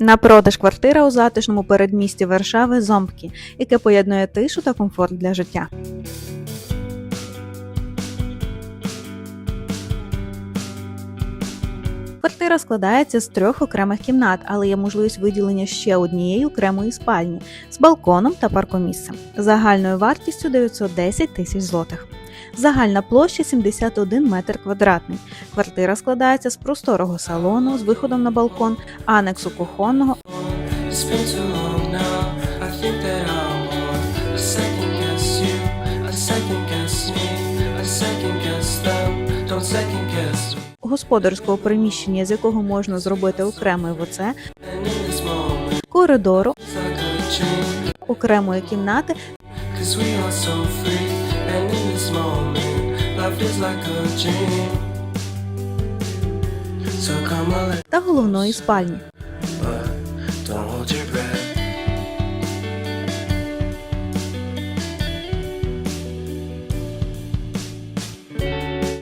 На продаж квартира у затишному передмісті Варшави Зомбкі, яке поєднує тишу та комфорт для життя. Квартира складається з трьох окремих кімнат, але є можливість виділення ще однієї окремої спальні з балконом та паркомісцем. Загальною вартістю 910 тисяч злотих. Загальна площа 71 метр квадратний. Квартира складається з просторого салону з виходом на балкон, анексу кухонного, господарського приміщення, з якого можна зробити окремий ВЦ, коридору, окремої кімнати. Cause we are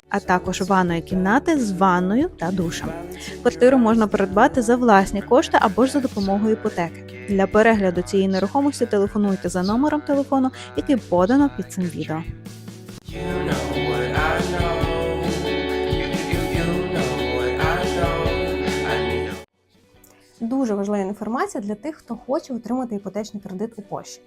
а також ванної кімнати з ванною та душем. Квартиру можна придбати за власні кошти або ж за допомогою іпотеки. Для перегляду цієї нерухомості телефонуйте за номером телефону, який подано під цим відео. Дуже важлива інформація для тих, хто хоче отримати іпотечний кредит у Польщі.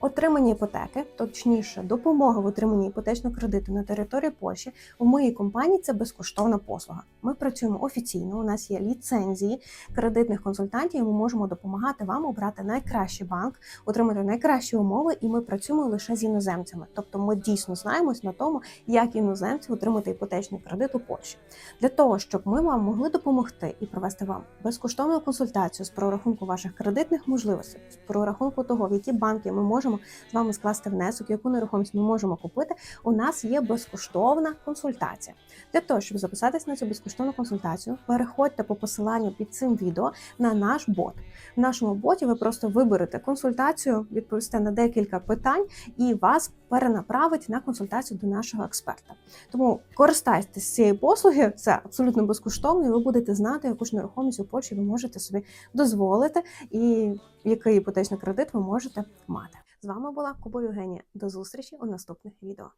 Отримання іпотеки, точніше, допомога в отриманні іпотечного кредиту на території Польщі у моїй компанії це безкоштовна послуга. Ми працюємо офіційно. У нас є ліцензії кредитних консультантів. і Ми можемо допомагати вам обрати найкращий банк, отримати найкращі умови, і ми працюємо лише з іноземцями. Тобто, ми дійсно знаємось на тому, як іноземці отримати іпотечний кредит у Польщі. Для того щоб ми вам могли допомогти і провести вам безкоштовну консультацію з прорахунку ваших кредитних можливостей, з прорахунку того, в які банки ми можемо з вами скласти внесок, яку нерухомість ми можемо купити. У нас є безкоштовна консультація. Для того щоб записатись на цю безкоштовну консультацію, переходьте по посиланню під цим відео на наш бот. В нашому боті ви просто виберете консультацію, відповісте на декілька питань, і вас перенаправить на консультацію до нашого експерта. Тому користайтесь цієї послуги, це абсолютно безкоштовно, і ви будете знати, яку ж нерухомість у Польщі ви можете собі дозволити, і який іпотечний кредит ви можете мати. З вами була Куба Євгенія. До зустрічі у наступних відео.